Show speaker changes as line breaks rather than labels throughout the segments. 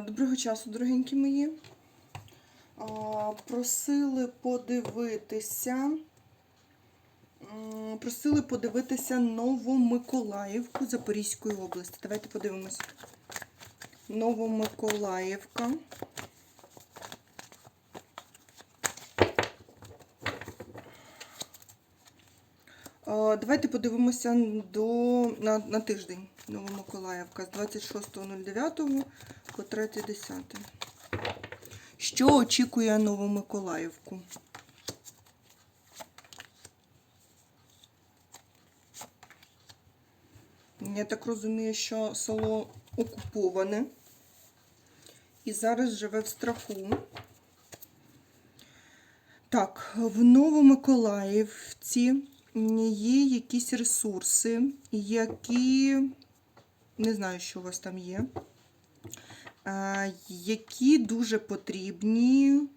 Доброго часу, дорогенькі мої. Просили подивитися. Просили подивитися Новомиколаївку Запорізької області. Давайте подивимось. Новомиколаївка. А, Давайте подивимося до, на, на тиждень Новомиколаївка з 26.09 по 3.10. Що очікує Новомиколаївку? Я так розумію, що село окуповане і зараз живе в страху. Так, в Новомиколаївці є якісь ресурси, які не знаю, що у вас там є, які дуже потрібні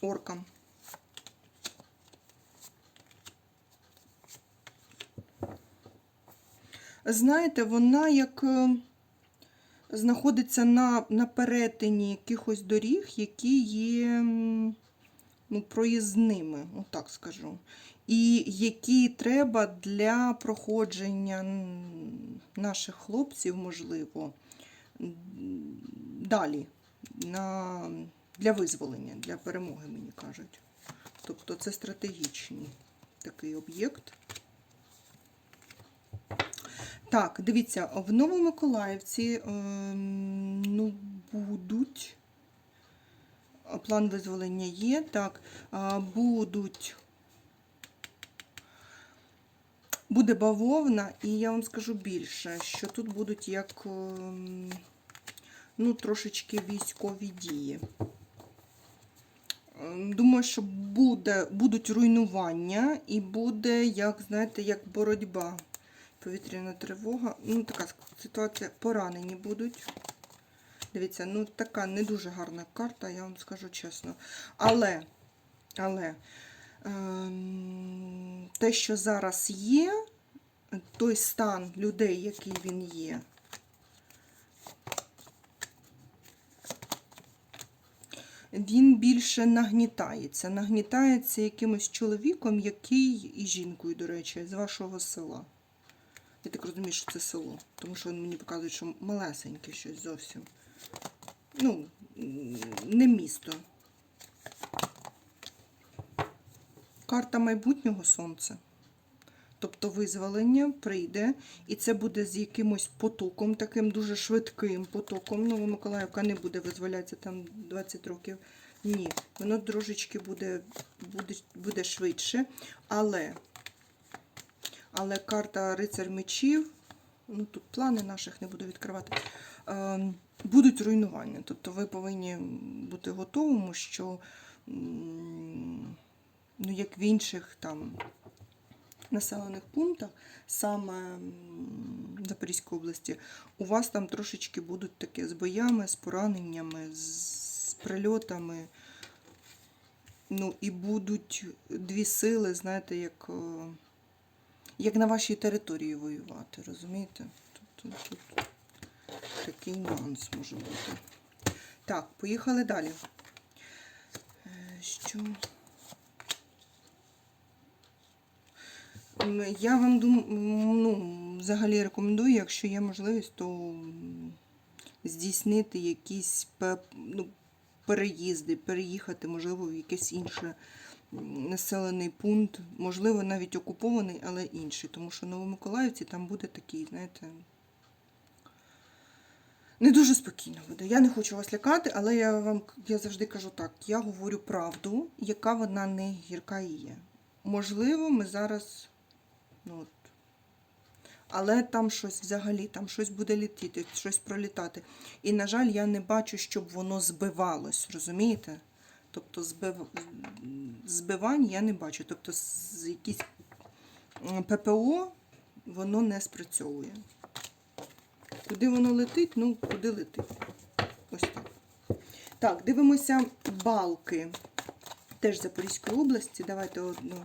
оркам. Знаєте, вона як е, знаходиться на, на перетині якихось доріг, які є ну, проїзними, отак скажу. І які треба для проходження наших хлопців, можливо, далі на, для визволення, для перемоги, мені кажуть. Тобто це стратегічний такий об'єкт. Так, дивіться, в Новомиколаївці ем, ну, будуть. План визволення є. Так, будуть. Буде бавовна, і я вам скажу більше, що тут будуть як ем, ну, трошечки військові дії. Ем, Думаю, що буде, будуть руйнування і буде, як, знаєте, як боротьба повітряна тривога. Ну, така ситуація, поранені будуть. Дивіться, ну така не дуже гарна карта, я вам скажу чесно. Але, але ем, те, що зараз є, той стан людей, який він є, він більше нагнітається. Нагнітається якимось чоловіком, який і жінкою, до речі, з вашого села. Я так розумію, що це село, тому що він мені показують, що малесеньке щось зовсім. Ну, не місто. Карта майбутнього сонця. Тобто визволення прийде, і це буде з якимось потоком, таким дуже швидким потоком. Ну, Миколаївка не буде визволятися там 20 років. Ні, воно трошечки буде, буде, буде швидше. Але але карта Рицар мечів, ну тут плани наших не буду відкривати, е, будуть руйнування. Тобто ви повинні бути готовими, що ну, як в інших там населених пунктах, саме Запорізької області, у вас там трошечки будуть такі з боями, з пораненнями, з прильотами. Ну, і будуть дві сили, знаєте, як. як на вашій території воювати, розумієте? Тобто такий нюанс може бути. Так, поїхали далі. Е, Що? Я вам дум... ну, взагалі рекомендую, якщо є можливість, то здійснити якісь ну, переїзди, переїхати, можливо, в якесь інше населений пункт, можливо, навіть окупований, але інший. Тому що в Новомиколаївці там буде такий, знаєте, не дуже спокійно буде. Я не хочу вас лякати, але я вам я завжди кажу так: я говорю правду, яка вона не гірка і є. Можливо, ми зараз. Ну, от, але там щось взагалі, там щось буде літіти, щось пролітати. І, на жаль, я не бачу, щоб воно збивалось, розумієте? Тобто збив... збивань я не бачу. Тобто якісь ППО воно не спрацьовує. Куди воно летить? Ну, куди летить. Ось так. Так, дивимося балки. Теж Запорізької області. Давайте одне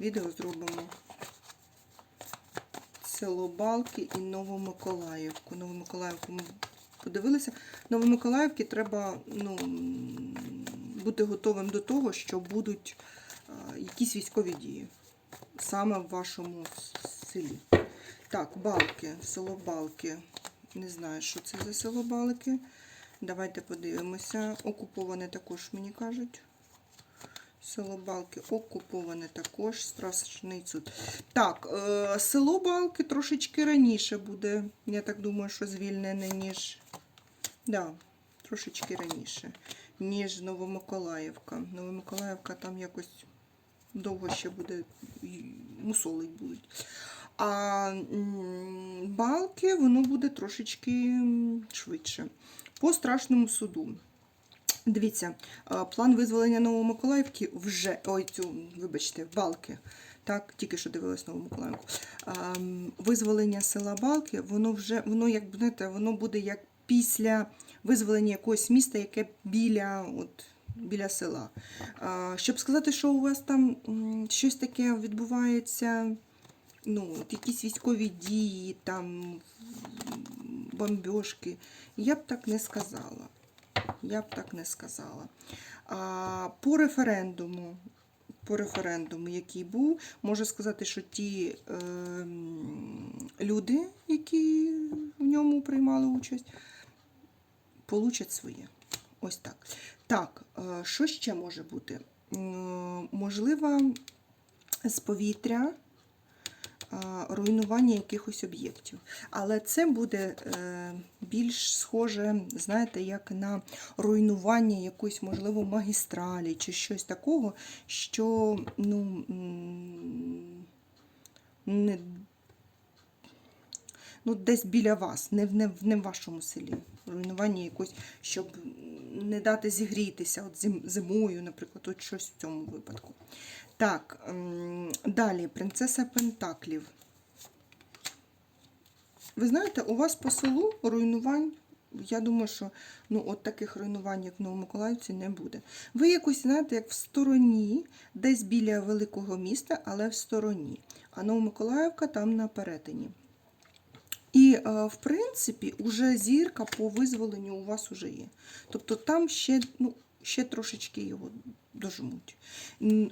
відео зробимо. Село Балки і Новомиколаївку. Новомиколаївку ми подивилися. Новомиколаївки треба ну, бути готовим до того, що будуть а, якісь військові дії саме в вашому селі. Так, Балки, село Балки. Не знаю, що це за село Балки. Давайте подивимося. Окуповане також, мені кажуть. Село Балки окуповане також. Страшний суд. Так, е, село Балки трошечки раніше буде. Я так думаю, що звільнене, ніж. Да, трошечки раніше, ніж Новомиколаївка. Новомиколаївка там якось довго ще буде мусолить будуть. А балки воно буде трошечки швидше. По страшному суду. Дивіться, план визволення Новомиколаївки вже. Ой, цю, вибачте, балки. Так, тільки що дивилась Новомиколаївку. А, м, визволення села Балки, воно вже, воно як знаєте, воно буде як після визволення якогось міста, яке біля, от, біля села. Щоб сказати, що у вас там щось таке відбувається, ну, якісь військові дії, там бомбьошки, я б так не сказала. Я б так не сказала. А, по референдуму, по референдуму, який був, можу сказати, що ті е, люди, які в ньому приймали участь, получать своє. Ось так. Так, е, що ще може бути? Можливо, з повітря руйнування якихось об'єктів. Але це буде е, більш схоже, знаєте, як на руйнування якоїсь, можливо, магістралі чи щось такого, що ну, не, ну, десь біля вас, не в, не, не в вашому селі. Руйнування якось, щоб не дати зігрітися от зим, зимою, наприклад, от щось в цьому випадку. Так, м, далі, принцеса Пентаклів. Ви знаєте, у вас по селу руйнувань, я думаю, що ну, от таких руйнувань, як в Новомиколаївці, не буде. Ви якось, знаєте, як в стороні, десь біля великого міста, але в стороні. А Новомиколаївка там на перетині. І, е, в принципі, уже зірка по визволенню у вас уже є. Тобто там ще, ну, ще трошечки його дожмуть.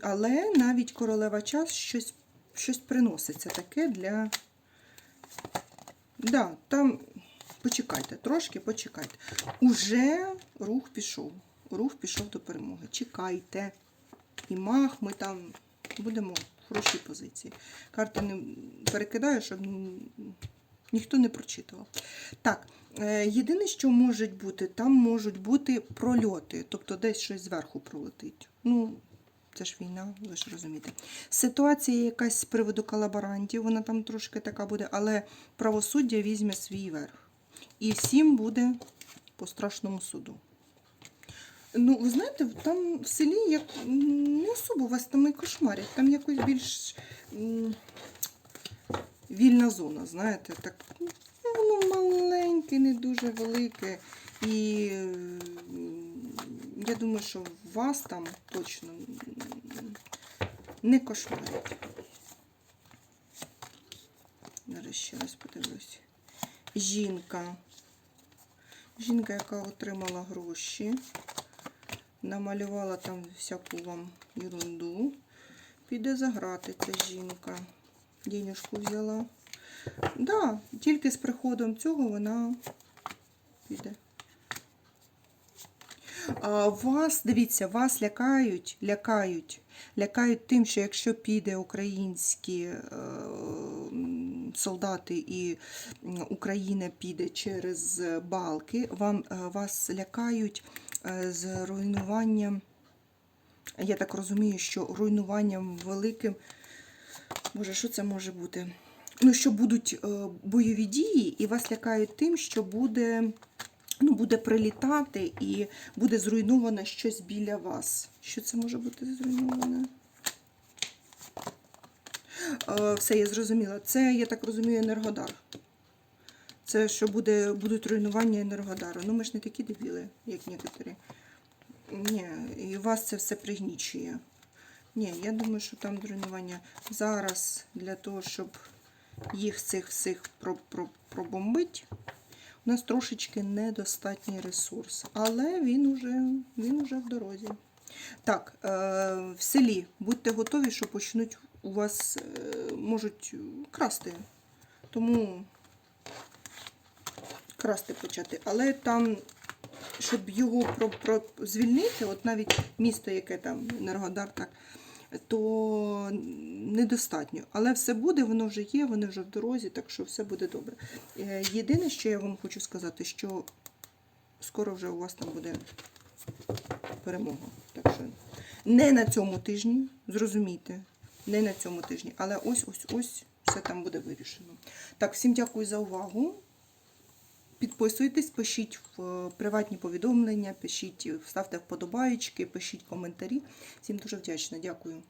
Але навіть королева час щось, щось приноситься таке для. Да, там почекайте, трошки почекайте. Уже рух пішов. Рух пішов до перемоги. Чекайте. І мах, ми там будемо в хорошій позиції. Карти не перекидаю, щоб ніхто не прочитував. Так, е, єдине, що може бути, там можуть бути прольоти, тобто десь щось зверху пролетить. Ну, це ж війна, ви ж розумієте. Ситуація якась з приводу колаборантів, вона там трошки така буде, але правосуддя візьме свій верх. І всім буде по страшному суду. Ну, ви знаєте, там в селі як не особо вас там і кошмарять, там якось більш вільна зона, знаєте, так. ну, Воно маленьке, не дуже велике. І я думаю, що вас там точно не кошмарять. Зараз ще раз подивлюсь. Жінка. Жінка, яка отримала гроші, намалювала там всяку вам ерунду. Піде заграти ця жінка. Денюжку взяла. Да, тільки з приходом цього вона піде. А вас, дивіться, вас лякають, лякають, лякають тим, що якщо піде українські е, солдати і Україна піде через балки, вам, е, вас лякають е, з руйнуванням, я так розумію, що руйнуванням великим. Боже, що це може бути? Ну, що будуть е, бойові дії, і вас лякають тим, що буде, ну, буде прилітати і буде зруйновано щось біля вас. Що це може бути зруйноване? Е, все, я зрозуміла. Це, я так розумію, енергодар. Це що буде, будуть руйнування енергодару. Ну, ми ж не такі дебіли, як некоторі. Ні, і вас це все пригнічує. Ні, я думаю, що там руйнування зараз для того, щоб їх цих всіх про- про- У нас трошечки недостатній ресурс, але він уже, він уже в дорозі. Так, е, в селі будьте готові, що почнуть у вас е, можуть красти. Тому красти почати. Але там, щоб його про, про, звільнити, от навіть місто, яке там Енергодар, так, то недостатньо. Але все буде, воно вже є, вони вже в дорозі, так що все буде добре. Е, Єдине, що я вам хочу сказати, що скоро вже у вас там буде перемога. Так що не на цьому тижні, зрозумійте, не на цьому тижні, але ось ось ось все там буде вирішено. Так, всім дякую за увагу. Підписуйтесь, пишіть в е, приватні повідомлення, пишіть, ставте вподобаєчки, пишіть коментарі. Всім дуже вдячна. Дякую.